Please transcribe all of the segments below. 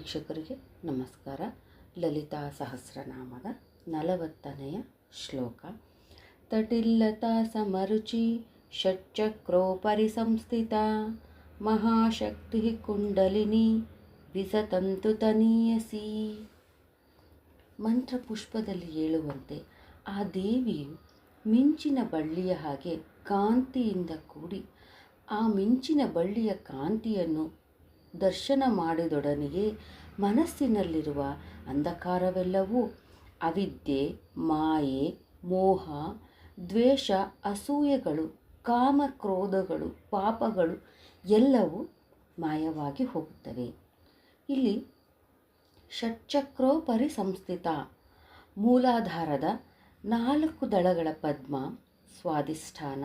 ವೀಕ್ಷಕರಿಗೆ ನಮಸ್ಕಾರ. ಲಲಿತಾ ಸಹಸ್ರನಾಮದ ನಲವತ್ತನೆಯ ಶ್ಲೋಕ. ತಟಿಲ್ಲತಾ ಸಮರುಚಿ ಷಟ್ಚಕ್ರೋಪರಿ ಸಂಸ್ಥಿತ ಮಹಾಶಕ್ತಿ ಕುಂಡಲಿನಿ ವಿಸತಂತು ತನೀಯಸಿ. ಮಂತ್ರಪುಷ್ಪದಲ್ಲಿ ಹೇಳುವಂತೆ ಆ ದೇವಿಯು ಮಿಂಚಿನ ಬಳ್ಳಿಯ ಹಾಗೆ ಕಾಂತಿಯಿಂದ ಕೂಡಿ ಆ ಮಿಂಚಿನ ಬಳ್ಳಿಯ ಕಾಂತಿಯನ್ನು ದರ್ಶನ ಮಾಡಿದೊಡನೆಯೇ ಮನಸ್ಸಿನಲ್ಲಿರುವ ಅಂಧಕಾರವೆಲ್ಲವೂ ಅವಿದ್ಯೆ, ಮಾಯೆ, ಮೋಹ, ದ್ವೇಷ, ಅಸೂಯೆಗಳು ಕಾಮ ಕ್ರೋಧಗಳು ಪಾಪಗಳು ಎಲ್ಲವೂ ಮಾಯವಾಗಿ ಹೋಗುತ್ತವೆ. ಇಲ್ಲಿ ಷಟ್ಚಕ್ರೋಪರಿ ಸಂಸ್ಥಿತ ಮೂಲಾಧಾರದ ನಾಲ್ಕು ದಳಗಳ ಪದ್ಮ, ಸ್ವಾಧಿಷ್ಠಾನ,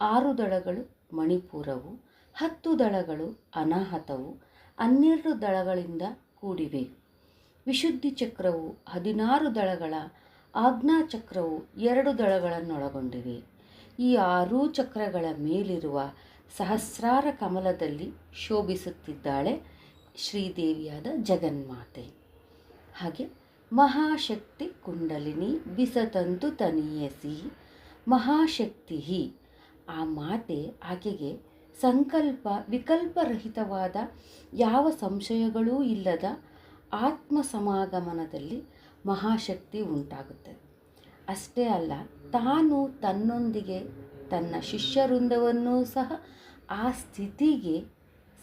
ಆರು ದಳಗಳು ಮಣಿಪುರವು ಹತ್ತು ದಳಗಳು ಅನಾಹತವು ಹನ್ನೆರಡು ದಳಗಳಿಂದ ಕೂಡಿವೆ. ವಿಶುದ್ಧಿ ಚಕ್ರವು ಹದಿನಾರು ದಳಗಳ ಆಜ್ಞಾ ಚಕ್ರವು ಎರಡು ದಳಗಳನ್ನೊಳಗೊಂಡಿವೆ. ಈ ಆರೂ ಚಕ್ರಗಳ ಮೇಲಿರುವ ಸಹಸ್ರಾರ ಕಮಲದಲ್ಲಿ ಶೋಭಿಸುತ್ತಿದ್ದಾಳೆ ಶ್ರೀದೇವಿಯಾದ ಜಗನ್ಮಾತೆ. ಹಾಗೆ ಮಹಾಶಕ್ತಿ ಕುಂಡಲಿನಿ ಬಿಸತಂತು ತನಿಯಸಿ ಮಹಾಶಕ್ತಿ ಆ ಮಾತೆ ಆಕೆಗೆ ಸಂಕಲ್ಪ ವಿಕಲ್ಪರಹಿತವಾದ ಯಾವ ಸಂಶಯಗಳೂ ಇಲ್ಲದ ಆತ್ಮ ಸಮಾಗಮನದಲ್ಲಿ ಮಹಾಶಕ್ತಿ ಉಂಟಾಗುತ್ತದೆ. ಅಷ್ಟೇ ಅಲ್ಲ, ತಾನು ತನ್ನೊಂದಿಗೆ ತನ್ನ ಶಿಷ್ಯವೃಂದವನ್ನೂ ಸಹ ಆ ಸ್ಥಿತಿಗೆ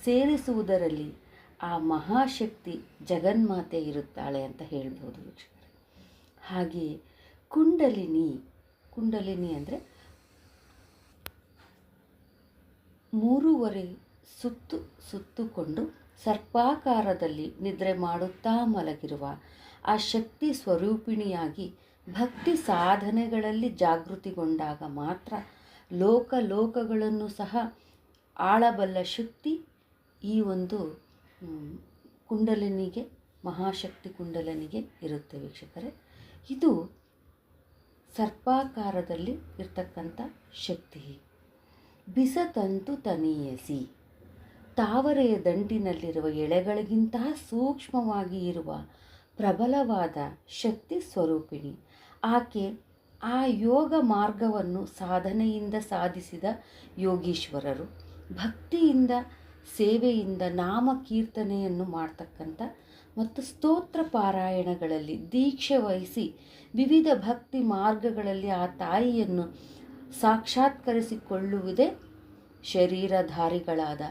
ಸೇರಿಸುವುದರಲ್ಲಿ ಆ ಮಹಾಶಕ್ತಿ ಜಗನ್ಮಾತೆ ಇರುತ್ತಾಳೆ ಅಂತ ಹೇಳ್ಬೋದು ಹಾಗೆಯೇ ಕುಂಡಲಿನಿ ಕುಂಡಲಿನಿ ಅಂದರೆ ಮೂರುವರೆ ಸುತ್ತು ಸುತ್ತುಕೊಂಡು ಸರ್ಪಾಕಾರದಲ್ಲಿ ನಿದ್ರೆ ಮಾಡುತ್ತಾ ಮಲಗಿರುವ ಆ ಶಕ್ತಿ ಸ್ವರೂಪಿಣಿಯಾಗಿ ಭಕ್ತಿ ಸಾಧನೆಗಳಲ್ಲಿ ಜಾಗೃತಿಗೊಂಡಾಗ ಮಾತ್ರ ಲೋಕ ಲೋಕಗಳನ್ನು ಸಹ ಆಳಬಲ್ಲ ಶಕ್ತಿ ಈ ಒಂದು ಕುಂಡಲಿನಿಗೆ, ಮಹಾಶಕ್ತಿ ಕುಂಡಲನಿಗೆ ಇರುತ್ತೆ ವೀಕ್ಷಕರೇ. ಇದು ಸರ್ಪಾಕಾರದಲ್ಲಿ ಇರ್ತಕ್ಕಂಥ ಶಕ್ತಿ. ಬಿಸತಂತು ತನಿಯಸಿ ತಾವರೆಯ ದಂಟಿನಲ್ಲಿರುವ ಎಳೆಗಳಿಗಿಂತ ಸೂಕ್ಷ್ಮವಾಗಿ ಇರುವ ಪ್ರಬಲವಾದ ಶಕ್ತಿ ಸ್ವರೂಪಿಣಿ. ಆಕೆ ಆ ಯೋಗ ಮಾರ್ಗವನ್ನು ಸಾಧನೆಯಿಂದ ಸಾಧಿಸಿದ ಯೋಗೀಶ್ವರರು. ಭಕ್ತಿಯಿಂದ, ಸೇವೆಯಿಂದ ನಾಮ ಕೀರ್ತನೆಯನ್ನು ಮಾಡ್ತಕ್ಕಂಥ ಮತ್ತು ಸ್ತೋತ್ರ ಪಾರಾಯಣಗಳಲ್ಲಿ ದೀಕ್ಷೆ ವಹಿಸಿ ವಿವಿಧ ಭಕ್ತಿ ಮಾರ್ಗಗಳಲ್ಲಿ ಆ ತಾಯಿಯನ್ನು ಸಾಕ್ಷಾತ್ಕರಿಸಿಕೊಳ್ಳುವುದೇ ಶರೀರಧಾರಿಗಳಾದ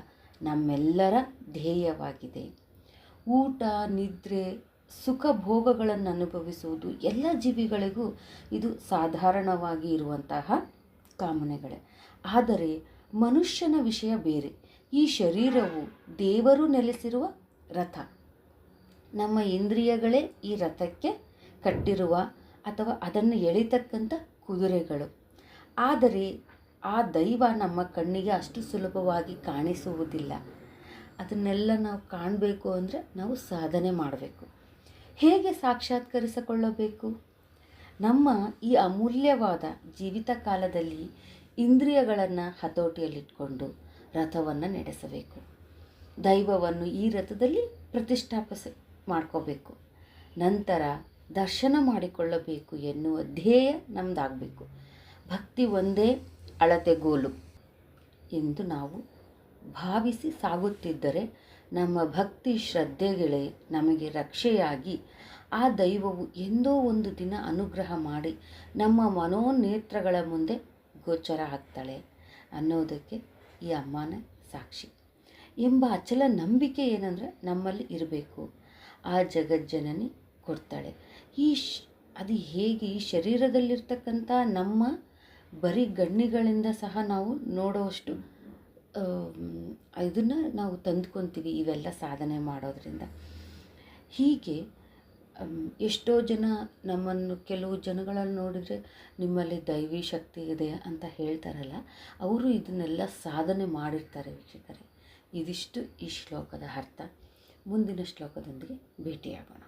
ನಮ್ಮೆಲ್ಲರ ಧ್ಯೇಯವಾಗಿದೆ. ಊಟ, ನಿದ್ರೆ ಸುಖ ಭೋಗಗಳನ್ನು ಅನುಭವಿಸುವುದು ಎಲ್ಲ ಜೀವಿಗಳಿಗೂ ಇದು ಸಾಧಾರಣವಾಗಿ ಇರುವಂತಹ ಕಾಮನೆಗಳೇ. ಆದರೆ ಮನುಷ್ಯನ ವಿಷಯ ಬೇರೆ. ಈ ಶರೀರವು ದೇವರು ನೆಲೆಸಿರುವ ರಥ. ನಮ್ಮ ಇಂದ್ರಿಯಗಳೇ ಈ ರಥಕ್ಕೆ ಕಟ್ಟಿರುವ ಅಥವಾ ಅದನ್ನು ಎಳಿತಕ್ಕಂಥ ಕುದುರೆಗಳು. ಆದರೆ ಆ ದೈವ ನಮ್ಮ ಕಣ್ಣಿಗೆ ಅಷ್ಟು ಸುಲಭವಾಗಿ ಕಾಣಿಸುವುದಿಲ್ಲ. ಅದನ್ನೆಲ್ಲ ನಾವು ಕಾಣಬೇಕು ಅಂದರೆ ನಾವು ಸಾಧನೆ ಮಾಡಬೇಕು. ಹೇಗೆ ಸಾಕ್ಷಾತ್ಕರಿಸಿಕೊಳ್ಳಬೇಕು? ನಮ್ಮ ಈ ಅಮೂಲ್ಯವಾದ ಜೀವಿತ ಕಾಲದಲ್ಲಿ ಇಂದ್ರಿಯಗಳನ್ನು ಹತೋಟಿಯಲ್ಲಿಟ್ಕೊಂಡು ರಥವನ್ನು ನಡೆಸಬೇಕು. ದೈವವನ್ನು ಈ ರಥದಲ್ಲಿ ಪ್ರತಿಷ್ಠಾಪಿಸ ಮಾಡ್ಕೋಬೇಕು. ನಂತರ ದರ್ಶನ ಮಾಡಿಕೊಳ್ಳಬೇಕು ಎನ್ನುವ ಧ್ಯೇಯ ನಮ್ಮದಾಗಬೇಕು ಭಕ್ತಿ ಒಂದೇ ಅಳತೆಗೋಲು ಎಂದು ನಾವು ಭಾವಿಸಿ ಸಾಗುತ್ತಿದ್ದರೆ ನಮ್ಮ ಭಕ್ತಿ ಶ್ರದ್ಧೆಗಳೇ ನಮಗೆ ರಕ್ಷೆಯಾಗಿ ಆ ದೈವವು ಎಂದೋ ಒಂದು ದಿನ ಅನುಗ್ರಹ ಮಾಡಿ ನಮ್ಮ ಮನೋನೇತ್ರಗಳ ಮುಂದೆ ಗೋಚರ ಆಗ್ತಾಳೆ ಅನ್ನೋದಕ್ಕೆ ಈ ಅಮ್ಮನ ಸಾಕ್ಷಿ ಎಂಬ ಅಚಲ ನಂಬಿಕೆ ಏನಂದರೆ ನಮ್ಮಲ್ಲಿ ಇರಬೇಕು. ಆ ಜಗಜ್ಜನನಿ ಕೊಡ್ತಾಳೆ. ಈ ಅದು ಹೇಗೆ ಈ ಶರೀರದಲ್ಲಿರ್ತಕ್ಕಂಥ ನಮ್ಮ ಬರೀ ಗಣ್ಣಿಗಳಿಂದ ಸಹ ನಾವು ನೋಡೋವಷ್ಟು ಇದನ್ನು ನಾವು ತಂದ್ಕೊತೀವಿ ಇವೆಲ್ಲ ಸಾಧನೆ ಮಾಡೋದರಿಂದ. ಹೀಗೆ ಎಷ್ಟೋ ಜನ ನಮ್ಮನ್ನು ಕೆಲವು ಜನಗಳನ್ನು ನೋಡಿದರೆ ನಿಮ್ಮಲ್ಲಿ ದೈವಿ ಶಕ್ತಿ ಇದೆ ಅಂತ ಹೇಳ್ತಾರಲ್ಲ, ಅವರು ಇದನ್ನೆಲ್ಲ ಸಾಧನೆ ಮಾಡಿರ್ತಾರೆ ವೀಕ್ಷಕರೇ. ಇದಿಷ್ಟು ಈ ಶ್ಲೋಕದ ಅರ್ಥ. ಮುಂದಿನ ಶ್ಲೋಕದೊಂದಿಗೆ ಭೇಟಿಯಾಗೋಣ.